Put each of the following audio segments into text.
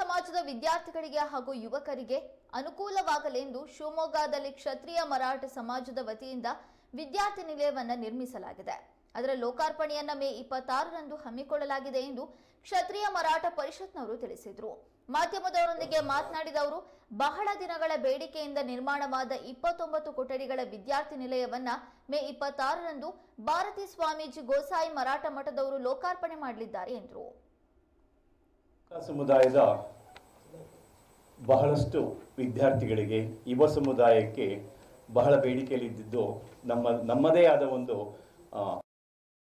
ಸಮಾಜದ ವಿದ್ಯಾರ್ಥಿಗಳಿಗೆ ಹಾಗೂ ಯುವಕರಿಗೆ ಅನುಕೂಲವಾಗಲೆಂದು ಶಿವಮೊಗ್ಗದಲ್ಲಿ ಕ್ಷತ್ರಿಯ ಮರಾಠ ಸಮಾಜದ ವತಿಯಿಂದ ವಿದ್ಯಾರ್ಥಿ ನಿಲಯವನ್ನು ನಿರ್ಮಿಸಲಾಗಿದೆ. ಅದರ ಲೋಕಾರ್ಪಣೆಯನ್ನ ಮೇ ಇಪ್ಪತ್ತಾರರಂದು ಹಮ್ಮಿಕೊಳ್ಳಲಾಗಿದೆ ಎಂದು ಕ್ಷತ್ರಿಯ ಮರಾಠ ಪರಿಷತ್ನವರು ತಿಳಿಸಿದರು. ಮಾಧ್ಯಮದವರೊಂದಿಗೆ ಮಾತನಾಡಿದ ಅವರು, ಬಹಳ ದಿನಗಳ ಬೇಡಿಕೆಯಿಂದ ನಿರ್ಮಾಣವಾದ ಇಪ್ಪತ್ತೊಂಬತ್ತು ಕೊಠಡಿಗಳ ವಿದ್ಯಾರ್ಥಿ ನಿಲಯವನ್ನ ಮೇ ಇಪ್ಪತ್ತಾರರಂದು ಭಾರತಿ ಸ್ವಾಮೀಜಿ ಗೋಸಾಯಿ ಮರಾಠ ಮಠದವರು ಲೋಕಾರ್ಪಣೆ ಮಾಡಲಿದ್ದಾರೆ ಎಂದರು. ಸಮುದಾಯದ ಬಹಳಷ್ಟು ವಿದ್ಯಾರ್ಥಿಗಳಿಗೆ ಯುವ ಸಮುದಾಯಕ್ಕೆ ಬಹಳ ಬೇಡಿಕೆಯಲ್ಲಿದ್ದಿದ್ದು ನಮ್ಮ, ನಮ್ಮದೇ ಆದ ಒಂದು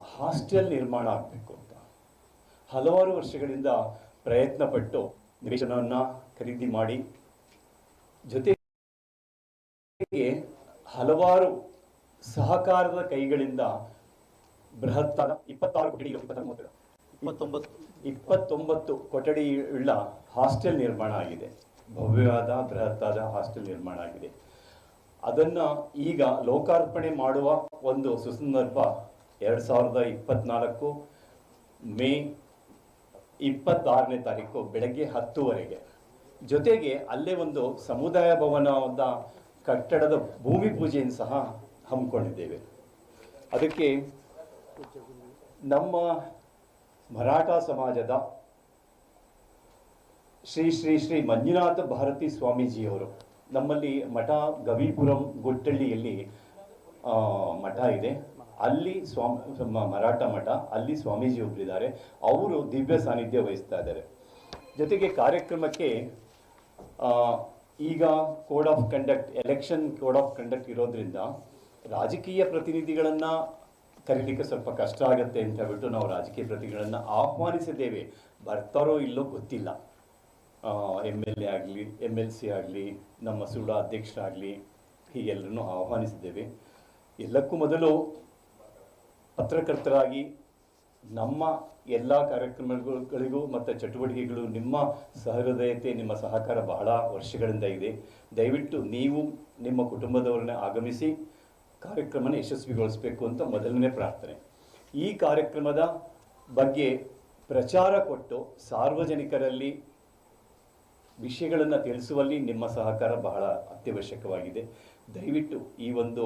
ಹಾಸ್ಟೆಲ್ ನಿರ್ಮಾಣ ಆಗಬೇಕು ಅಂತ. ಹಲವಾರು ವರ್ಷಗಳಿಂದ ಪ್ರಯತ್ನ ಪಟ್ಟು ನಿವೇಶನವನ್ನು ಖರೀದಿ ಮಾಡಿ, ಜೊತೆಗೆ ಹಲವಾರು ಸಹಕಾರದ ಕೈಗಳಿಂದ ಬೃಹತ್ತಾದ ಇಪ್ಪತ್ತಾರು ಇಪ್ಪತ್ತೊಂಬತ್ತು. ಇಪ್ಪತ್ತೊಂಬತ್ತು ಕೊಠಡಿ ಉಳ್ಳ ಹಾಸ್ಟೆಲ್ ನಿರ್ಮಾಣ ಆಗಿದೆ. ಭವ್ಯವಾದ, ಬೃಹತ್ತಾದ ಹಾಸ್ಟೆಲ್ ನಿರ್ಮಾಣ ಆಗಿದೆ. ಅದನ್ನ ಈಗ ಲೋಕಾರ್ಪಣೆ ಮಾಡುವ ಒಂದು ಸುಸಂದರ್ಭ ಎರಡು ಸಾವಿರದ ಇಪ್ಪತ್ನಾಲ್ಕು ಮೇ ಇಪ್ಪತ್ತಾರನೇ ತಾರೀಕು ಬೆಳಗ್ಗೆ ಹತ್ತುವರೆಗೆ. ಜೊತೆಗೆ ಅಲ್ಲೇ ಒಂದು ಸಮುದಾಯ ಭವನದ ಕಟ್ಟಡದ ಭೂಮಿ ಪೂಜೆಯನ್ನು ಸಹ ಹಮ್ಮಿಕೊಂಡಿದ್ದೇವೆ. ಅದಕ್ಕೆ ನಮ್ಮ ಮರಾಠ ಸಮಾಜದ ಶ್ರೀ ಶ್ರೀ ಶ್ರೀ ಮಂಜುನಾಥ ಭಾರತಿ ಸ್ವಾಮೀಜಿಯವರು. ನಮ್ಮಲ್ಲಿ ಮಠ ಗವಿಪುರಂ ಗುಟ್ಟಳ್ಳಿಯಲ್ಲಿ ಮಠ ಇದೆ. ಅಲ್ಲಿ ಸ್ವಾಮಿ ಮರಾಠ ಮಠ, ಅಲ್ಲಿ ಸ್ವಾಮೀಜಿ ಒಬ್ಬರಿದ್ದಾರೆ ಅವರು ದಿವ್ಯ ಸಾನ್ನಿಧ್ಯ ವಹಿಸ್ತಾ ಇದ್ದಾರೆ. ಜೊತೆಗೆ ಕಾರ್ಯಕ್ರಮಕ್ಕೆ ಈಗ code of conduct, election code of conduct ಇರೋದ್ರಿಂದ ರಾಜಕೀಯ ಪ್ರತಿನಿಧಿಗಳನ್ನ ಕರೀಲಿಕ್ಕೆ ಸ್ವಲ್ಪ ಕಷ್ಟ ಆಗುತ್ತೆ ಅಂತ ಹೇಳ್ಬಿಟ್ಟು ನಾವು ರಾಜಕೀಯ ಪ್ರತಿಗಳನ್ನು ಆಹ್ವಾನಿಸಿದ್ದೇವೆ. ಬರ್ತಾರೋ ಇಲ್ಲೋ ಗೊತ್ತಿಲ್ಲ. ಎಂ ಎಲ್ ಎ ಆಗಲಿ ಎಂ ಎಲ್ ಸಿ ಆಗಲಿ, ನಮ್ಮ ಸುಳ್ಳ ಅಧ್ಯಕ್ಷರಾಗಲಿ ಹೀಗೆಲ್ಲರನ್ನು ಆಹ್ವಾನಿಸಿದ್ದೇವೆ. ಎಲ್ಲಕ್ಕೂ ಮೊದಲು ಪತ್ರಕರ್ತರಾಗಿ ನಮ್ಮ ಎಲ್ಲ ಕಾರ್ಯಕ್ರಮಗಳಿಗೂ ಮತ್ತು ಚಟುವಟಿಕೆಗಳು ನಿಮ್ಮ ಸಹೃದಯತೆ, ನಿಮ್ಮ ಸಹಕಾರ ಬಹಳ ವರ್ಷಗಳಿಂದ ಇದೆ. ದಯವಿಟ್ಟು ನೀವು ನಿಮ್ಮ ಕುಟುಂಬದವರನ್ನ ಆಗಮಿಸಿ ಕಾರ್ಯಕ್ರಮನ ಯಶಸ್ವಿಗೊಳಿಸಬೇಕು ಅಂತ ಮೊದಲನೇ ಪ್ರಾರ್ಥನೆ. ಈ ಕಾರ್ಯಕ್ರಮದ ಬಗ್ಗೆ ಪ್ರಚಾರ ಕೊಟ್ಟು ಸಾರ್ವಜನಿಕರಲ್ಲಿ ವಿಷಯಗಳನ್ನು ತಿಳಿಸುವಲ್ಲಿ ನಿಮ್ಮ ಸಹಕಾರ ಬಹಳ ಅತ್ಯವಶ್ಯಕವಾಗಿದೆ. ದಯವಿಟ್ಟು ಈ ಒಂದು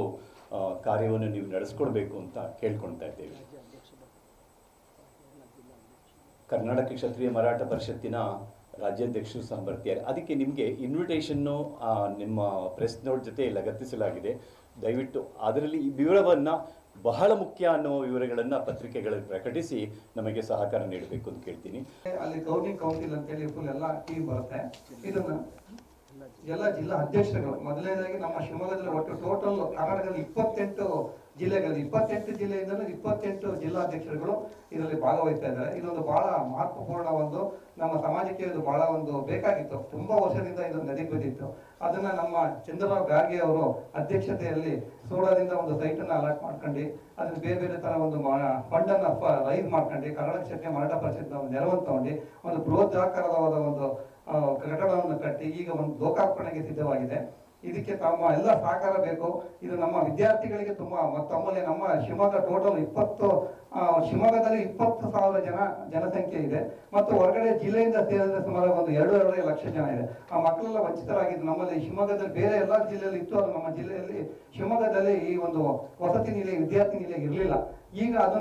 ಕಾರ್ಯವನ್ನು ನೀವು ನಡೆಸ್ಕೊಡ್ಬೇಕು ಅಂತ ಕೇಳ್ಕೊಳ್ತಾ ಇದ್ದೇವೆ. ಕರ್ನಾಟಕ ಕ್ಷತ್ರಿಯ ಮರಾಠ ಪರಿಷತ್ತಿನ ರಾಜ್ಯಾಧ್ಯಕ್ಷರು ಸಹ ಬರ್ತಿದ್ದಾರೆ. ಅದಕ್ಕೆ ನಿಮಗೆ ಇನ್ವಿಟೇಷನ್ನು ನಿಮ್ಮ ಪ್ರೆಸ್ ನೋಟ್ ಜೊತೆ ಲಗತ್ತಿಸಲಾಗಿದೆ. ದಯವಿಟ್ಟು ಅದರಲ್ಲಿ ಈ ವಿವರವನ್ನು ಬಹಳ ಮುಖ್ಯ ಅನ್ನೋ ವಿವರಗಳನ್ನು ಪತ್ರಿಕೆಗಳಲ್ಲಿ ಪ್ರಕಟಿಸಿ ನಮಗೆ ಸಹಕಾರ ನೀಡಬೇಕು ಅಂತ ಕೇಳ್ತೀನಿ. ಅಲ್ಲಿ ಗೌರ್ನಿಂಗ್ ಕೌನ್ಸಿಲ್ ಅಂತೇಳಿ ಫುಲ್ ಎಲ್ಲ ಟೀಮ್ ಬರುತ್ತೆ. ಇದನ್ನ ಎಲ್ಲ ಜಿಲ್ಲಾ ಅಧ್ಯಕ್ಷರುಗಳು ಮೊದಲನೇದಾಗಿ ನಮ್ಮ ಶಿವಮೊಗ್ಗದಲ್ಲಿ ಒಟ್ಟು ಟೋಟಲ್ ಕರ್ನಾಟಕದಲ್ಲಿ ಇಪ್ಪತ್ತೆಂಟು ಜಿಲ್ಲೆಗಳು ಇಪ್ಪತ್ತೆಂಟು ಜಿಲ್ಲೆಯಿಂದಲೂ ಇಪ್ಪತ್ತೆಂಟು ಜಿಲ್ಲಾಧ್ಯಕ್ಷರುಗಳು ಇದರಲ್ಲಿ ಭಾಗವಹಿಸ್ತಾ ಇದ್ದಾರೆ. ಇದೊಂದು ಬಹಳ ಮಹತ್ವಪೂರ್ಣ ಒಂದು ನಮ್ಮ ಸಮಾಜಕ್ಕೆ ಇದು ಬಹಳ ಒಂದು ಬೇಕಾಗಿತ್ತು. ತುಂಬಾ ವರ್ಷದಿಂದ ಇದು ನದಿ ಬಿದ್ದಿತ್ತು ಅದನ್ನ ನಮ್ಮ ಚಂದ್ರರಾವ್ ಗಾರ್ಗೆ ಅವರು ಅಧ್ಯಕ್ಷತೆಯಲ್ಲಿ ಸೋಡಾದಿಂದ ಒಂದು ಸೈಟ್ ಅನ್ನ ಅಲಾಟ್ ಮಾಡ್ಕೊಂಡು, ಅದನ್ನ ಬೇರೆ ಬೇರೆ ತರ ಒಂದು ಫಂಡ್ ಅನ್ನ ರೈಸ್ ಮಾಡ್ಕೊಂಡು, ಕನ್ನಡ ಕ್ಷೇತ್ರ ಮರಾಠ ಪರಿಷತ್ ಒಂದು ನೆರವನ್ನು ತಗೊಂಡು, ಒಂದು ಬೃಹದಾಕಾರದ ಒಂದು ಕಟ್ಟಡವನ್ನು ಕಟ್ಟಿ ಈಗ ಒಂದು ಲೋಕಾರ್ಪಣೆಗೆ ಸಿದ್ಧವಾಗಿದೆ. ಇದಕ್ಕೆ ತಮ್ಮ ಎಲ್ಲ ಸಹಕಾರ ಬೇಕು. ಇದು ನಮ್ಮ ವಿದ್ಯಾರ್ಥಿಗಳಿಗೆ ತುಂಬಾ ಮತ್ತೊಮ್ಮೆ ನಮ್ಮ ಶಿವಮೊಗ್ಗ ಟೋಟಲ್ ಇಪ್ಪತ್ತು ಶಿವಮೊಗ್ಗದಲ್ಲಿ ಇಪ್ಪತ್ತು ಸಾವಿರ ಜನ ಜನಸಂಖ್ಯೆ ಇದೆ. ಮತ್ತು ಹೊರಗಡೆ ಜಿಲ್ಲೆಯಿಂದ ಸೇರಿದ್ರೆ ಸುಮಾರು ಒಂದು ಎರಡು, ಎರಡೂವರೆ ಲಕ್ಷ ಜನ ಇದೆ. ಆ ಮಕ್ಕಳೆಲ್ಲ ವಂಚಿತರಾಗಿದ್ದು ನಮ್ಮಲ್ಲಿ ಶಿವಮೊಗ್ಗದಲ್ಲಿ ಬೇರೆ ಎಲ್ಲ ಜಿಲ್ಲೆಯಲ್ಲಿ ಇತ್ತು ಅದು ನಮ್ಮ ಜಿಲ್ಲೆಯಲ್ಲಿ ಶಿವಮೊಗ್ಗದಲ್ಲಿ ಈ ಒಂದು ವಸತಿ ನಿಲಯ, ವಿದ್ಯಾರ್ಥಿ ನಿಲಯ ಇರಲಿಲ್ಲ. ಈಗ ಅದು